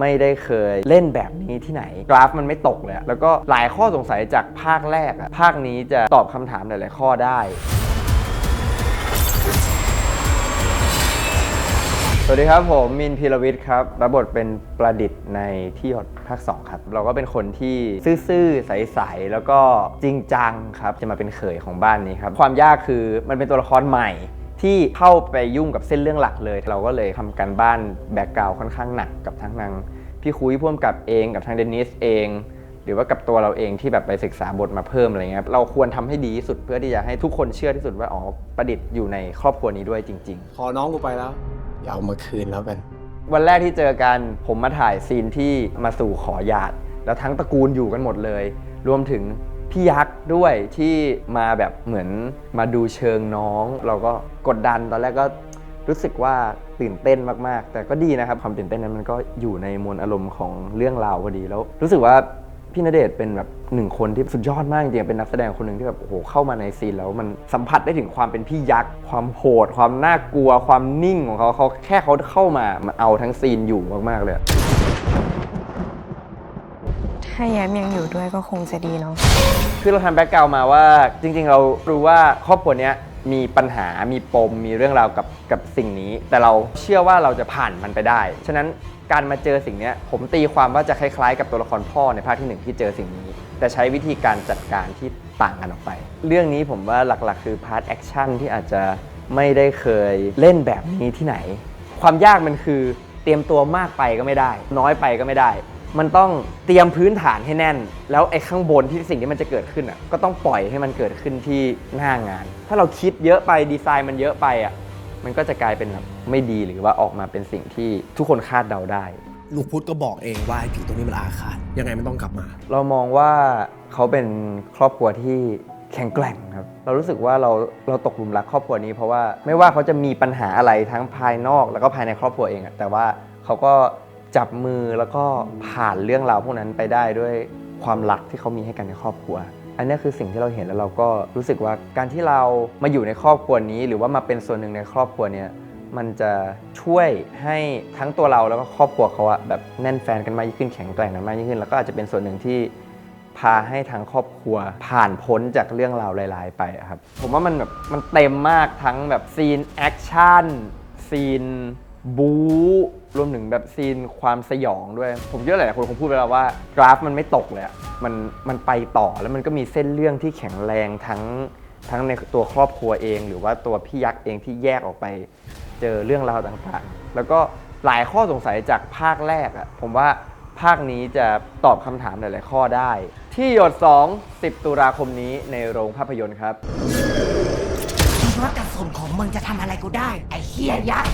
ไม่ได้เคยเล่นแบบนี้ที่ไหน กราฟมันไม่ตกเลยอะแล้วก็หลายข้อสงสัยจากภาคแรกอะภาคนี้จะตอบคำถามหลายๆข้อได้ สวัสดีครับผมมินพีรวิทย์ครับรับบทเป็นประดิษฐ์ในที่หดภาค 2 ครับ เราก็เป็นคนที่ซื่อๆใสๆแล้วก็จริงจังครับ จะมาเป็นเขยของบ้านนี้ครับ ความยากคือมันเป็นตัวละครใหม่ ที่เข้าไปยุ่งกับเส้นเรื่องหลักเลย เราก็เลยทำการบ้านแบ็กกราวค่อนข้างหนักกับทั้งนางพี่คุยพ่วงกับเองกับทางเดนิสเอง หรือว่ากับตัวเราเองที่แบบไปศึกษาบทมาเพิ่มอะไรเงี้ยเราควรทำให้ดีที่สุดเพื่อที่จะให้ทุกคนเชื่อที่สุดว่าอ๋อประดิษฐ์อยู่ในครอบครัวนี้ด้วยจริงๆพอน้องกูไปแล้วอย่าเอามาคืนแล้วกัน วันแรกที่เจอกันผมมาถ่ายซีนที่มาสู่ขอหยาด แล้วทั้งตระกูลอยู่กันหมดเลย รวมถึง พี่ยักษ์ด้วยที่มาแบบเหมือนมาดูเชิงน้อง เราก็กดดันตอนแรกก็รู้สึกว่าตื่นเต้นมากๆ แต่ก็ดีนะครับความตื่นเต้นนั้นมันก็อยู่ในมวลอารมณ์ของเรื่องราวพอดีแล้ว รู้สึกว่าพี่ณเดชน์เป็นแบบหนึ่งคนที่สุดยอดมากจริงๆเป็นนักแสดงคนหนึ่งที่แบบโอ้โหเข้ามาในซีนแล้วมันสัมผัสได้ถึงความเป็นพี่ยักษ์ความโหด ความน่ากลัว ความนิ่งของเขาเขาแค่เขาเข้ามามันเอาทั้งซีนอยู่มากๆเลย ถ้าแย้มยังอยู่ด้วยก็คงจะดีเนาะ คือเราทำแบ็กกราวมาว่าจริง ๆ เรารู้ว่าครอบครัวเนี้ยมีปัญหา มีปม มีเรื่องราวกับกับสิ่งนี้ แต่เราเชื่อว่าเราจะผ่านมันไปได้ ฉะนั้นการมาเจอสิ่งเนี้ยผมตีความว่าจะคล้ายๆ กับตัวละครพ่อในภาคที่หนึ่งที่เจอสิ่งนี้ แต่ใช้วิธีการจัดการที่ต่างกันออกไป เรื่องนี้ผมว่าหลักๆ คือพาร์ทแอคชั่นที่อาจจะไม่ได้เคยเล่นแบบนี้ที่ไหน ความยากมันคือเตรียมตัวมากไปก็ไม่ได้ น้อยไปก็ไม่ได้ มันต้องเตรียมพื้นฐานให้แน่น แล้วไอ้ข้างบนที่สิ่งที่มันจะเกิดขึ้นอะก็ต้องปล่อยให้มันเกิดขึ้นที่หน้างาน ถ้าเราคิดเยอะไปดีไซน์มันเยอะไปอะมันก็จะกลายเป็นแบบไม่ดีหรือว่าออกมาเป็นสิ่งที่ทุกคนคาดเดาได้ ลูกพุทธก็บอกเองว่าไอ้ผีตรงนี้มันอาฆาตยังไงมันต้องกลับมา เรามองว่าเขาเป็นครอบครัวที่แข็งแกร่งครับ เรารู้สึกว่าเราเราตกหลุมรักครอบครัวนี้ เพราะว่าไม่ว่าเขาจะมีปัญหาอะไรทั้งภายนอกแล้วก็ภายในครอบครัวเองอะแต่ว่าเขาก็ จับมือแล้วก็ผ่านเรื่องราวพวกนั้นไปได้ด้วยความรักที่เขามีให้กันในครอบครัว อันนี้คือสิ่งที่เราเห็นแล้วเราก็รู้สึกว่าการที่เรามาอยู่ในครอบครัวนี้ หรือว่ามาเป็นส่วนหนึ่งในครอบครัวเนี้ยมันจะช่วยให้ทั้งตัวเราแล้วก็ครอบครัวเขาอะแบบแน่นแฟนกันมากยิ่งขึ้นแข็งแกร่งกันมากยิ่งขึ้น แล้วก็อาจจะเป็นส่วนหนึ่งที่พาให้ทั้งครอบครัวผ่านพ้นจากเรื่องราวร้ายๆไปครับ ผมว่ามันแบบมันเต็มมากทั้งแบบซีนแอคชั่นซีน บู๊รวมถึงแบบซีนความสยองด้วย ผมเชื่อหลายๆคนคงพูดไปแล้วว่า กราฟมันไม่ตกเลยอะมันมันไปต่อแล้วมันก็มีเส้นเรื่องที่แข็งแรงทั้งทั้งในตัวครอบครัวเอง หรือว่าตัวพี่ยักษ์เองที่แยกออกไป เจอเรื่องราวต่างๆ แล้วก็หลายข้อสงสัยจากภาคแรกอะผมว่าภาคนี้จะตอบคำถามหลาย ๆ ข้อได้ ที่หยด 2 10 ตุลาคมนี้ในโรงภาพยนตร์ครับ คิดว่ากระสุนของมึงจะทำอะไรกูได้ ไอ้เฮียยักษ์